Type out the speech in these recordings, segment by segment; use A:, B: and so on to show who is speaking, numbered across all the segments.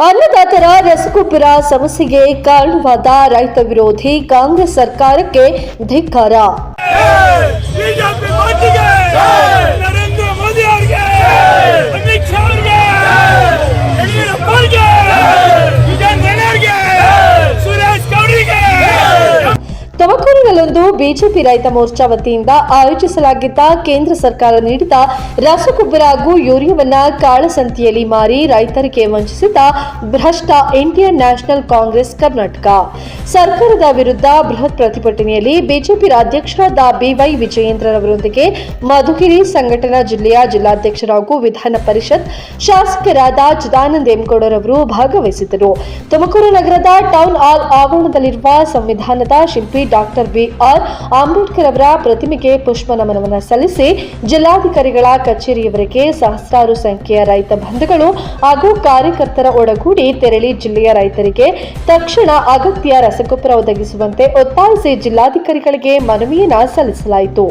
A: ಅನ್ನದಾತರ ರಸಗೊಬ್ಬರ ಸಮಸ್ಯೆಗೆ ಕಾರಣವಾದ ರೈತ ವಿರೋಧಿ ಕಾಂಗ್ರೆಸ್ ಸರ್ಕಾರಕ್ಕೆ ಧಿಕ್ಕಾರ
B: ಬಿಜೆಪಿ ಪಾರ್ಟಿಗೆ ನರೇಂದ್ರ ಮೋದಿ ಅವರಿಗೆ ಅಮಿತ್ ಶಾ ಅವರಿಗೆ ಯಡಿಯೂರಪ್ಪ ಅವರಿಗೆ ವಿಜಯ್ ಅವರಿಗೆ ಸುರೇಶ್ ಗೌಡರಿಗೆ
A: ತುಮಕೂರಿನಲ್ಲೊಂದು ಬಿಜೆಪಿ ರೈತ ಮೋರ್ಚಾ ವತಿಯಿಂದ ಆಯೋಜಿಸಲಾಗಿದ್ದ ಕೇಂದ್ರ ಸರ್ಕಾರ ನೀಡಿದ ರಸಗೊಬ್ಬರ ಹಾಗೂ ಯೂರಿಯಾವನ್ನ ಕಾಳಸಂತೆಯಲ್ಲಿ ಮಾರಿ ರೈತರಿಗೆ ವಂಚಿಸಿದ ಭ್ರಷ್ಟ ಇಂಡಿಯನ್ ನ್ಯಾಷನಲ್ ಕಾಂಗ್ರೆಸ್ ಕರ್ನಾಟಕ. ಸರ್ಕಾರದ ವಿರುದ್ಧ ಬೃಹತ್ ಪ್ರತಿಭಟನೆಯಲ್ಲಿ ಬಿಜೆಪಿ ಅಧ್ಯಕ್ಷರಾದ ಬಿವೈ ವಿಜಯೇಂದ್ರರವರೊಂದಿಗೆ ಮಧುಗಿರಿ ಸಂಘಟನಾ ಜಿಲ್ಲೆಯ ಜಿಲ್ಲಾಧ್ಯಕ್ಷರು ಹಾಗೂ ವಿಧಾನ ಪರಿಷತ್ ಶಾಸಕರಾದ ಚಿದಾನಂದ ಎಂಗೌಡರವರು ಭಾಗವಹಿಸಿದ್ದರು. ತುಮಕೂರು ನಗರದ ಟೌನ್ ಹಾಲ್ ಆವರಣದಲ್ಲಿರುವ ಸಂವಿಧಾನದ ಶಿಲ್ಪಿ ಡಾಕ್ಟರ್ ಬಿಆರ್ ಅಂಬೇಡ್ಕರ್ ಅವರ ಪ್ರತಿಮೆಗೆ ಪುಷ್ಪ ನಮನವನ್ನು ಸಲ್ಲಿಸಿ ಜಿಲ್ಲಾಧಿಕಾರಿಗಳ ಕಚೇರಿಯವರೆಗೆ ಸಹಸ್ರಾರು ಸಂಖ್ಯೆಯ ರೈತ ಬಂಧುಗಳು ಹಾಗೂ ಕಾರ್ಯಕರ್ತರ ಒಡಗೂಡಿ ತೆರಳಿ ಜಿಲ್ಲೆಯ ರೈತರಿಗೆ ತಕ್ಷಣ ಅಗತ್ಯ ರಸಗೊಬ್ಬರ ಒದಗಿಸುವಂತೆ ಒತ್ತಾಯಿಸಿ ಜಿಲ್ಲಾಧಿಕಾರಿಗಳಿಗೆ ಮನವಿಯನ್ನು ಸಲ್ಲಿಸಲಾಯಿತು.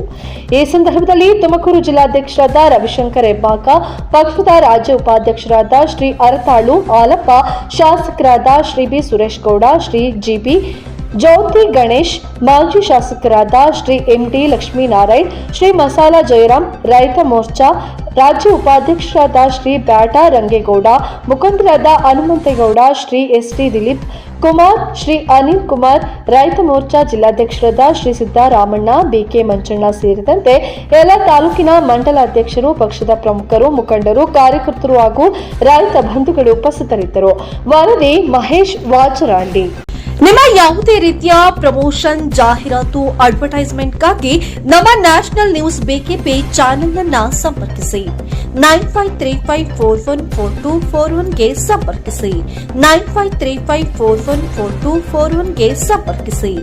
A: ಈ ಸಂದರ್ಭದಲ್ಲಿ ತುಮಕೂರು ಜಿಲ್ಲಾಧ್ಯಕ್ಷರಾದ ರವಿಶಂಕರ್ ಹೆಬ್ಬಾಕ, ಪಕ್ಷದ ರಾಜ್ಯ ಉಪಾಧ್ಯಕ್ಷರಾದ ಶ್ರೀ ಅರತಾಳು ಆಲಪ್ಪ ಶಾಸಕರಾದ ಶ್ರೀ ಬಿ ಸುರೇಶ್ ಗೌಡ, ಶ್ರೀ ಜಿಬಿ ಜ್ಯೋತಿ ಗಣೇಶ್, ಮಾಜಿ ಶಾಸಕರಾದ ಶ್ರೀ ಎಂ ಟಿ ಲಕ್ಷ್ಮೀನಾರಾಯಣ್, ಶ್ರೀ ಮಸಾಲ ಜಯರಾಮ್ ರೈತ ಮೋರ್ಚಾ, ರಾಜ್ಯ ಉಪಾಧ್ಯಕ್ಷರಾದ ಶ್ರೀ ಬ್ಯಾಟಾ ರಂಗೇಗೌಡ, ಮುಖಂಡರಾದ ಹನುಮಂತೇಗೌಡ, ಶ್ರೀ ಎಸ್ ಟಿ ದಿಲೀಪ್ ಕುಮಾರ್, ಶ್ರೀ ಅನಿಲ್ ಕುಮಾರ್, ರೈತ ಮೋರ್ಚಾ ಜಿಲ್ಲಾಧ್ಯಕ್ಷರಾದ ಶ್ರೀ ಸಿದ್ದರಾಮಣ್ಣ, ಬಿಕೆ ಮಂಚಣ್ಣ ಸೇರಿದಂತೆ ಎಲ್ಲ ತಾಲೂಕಿನ ಮಂಡಲ ಅಧ್ಯಕ್ಷರು, ಪಕ್ಷದ ಪ್ರಮುಖರು, ಮುಖಂಡರು, ಕಾರ್ಯಕರ್ತರು ಹಾಗೂ ರೈತ ಬಂಧುಗಳು ಉಪಸ್ಥಿತರಿದ್ದರು. ವರದಿ ಮಹೇಶ್ ವಾಚರಾಂಡಿ. ನಿಮ್ಮ ಯಾವುದೇ ರೀತಿಯ ಪ್ರಮೋಷನ್ ಜಾಹೀರಾತು ಅಡ್ವರ್ಟೈಸ್ಮೆಂಟ್ಗಾಗಿ ನಮ್ಮ ನ್ಯಾಷನಲ್ ನ್ಯೂಸ್ ಬೇಕೆಪಿ ಚಾನೆಲ್ ಅನ್ನ ಸಂಪರ್ಕಿಸಿ. Nine five three five four one four two four ಒನ್ಗೆ ಸಂಪರ್ಕಿಸಿ. Nine five three five four one four two four ಒನ್ಗೆ ಸಂಪರ್ಕಿಸಿ.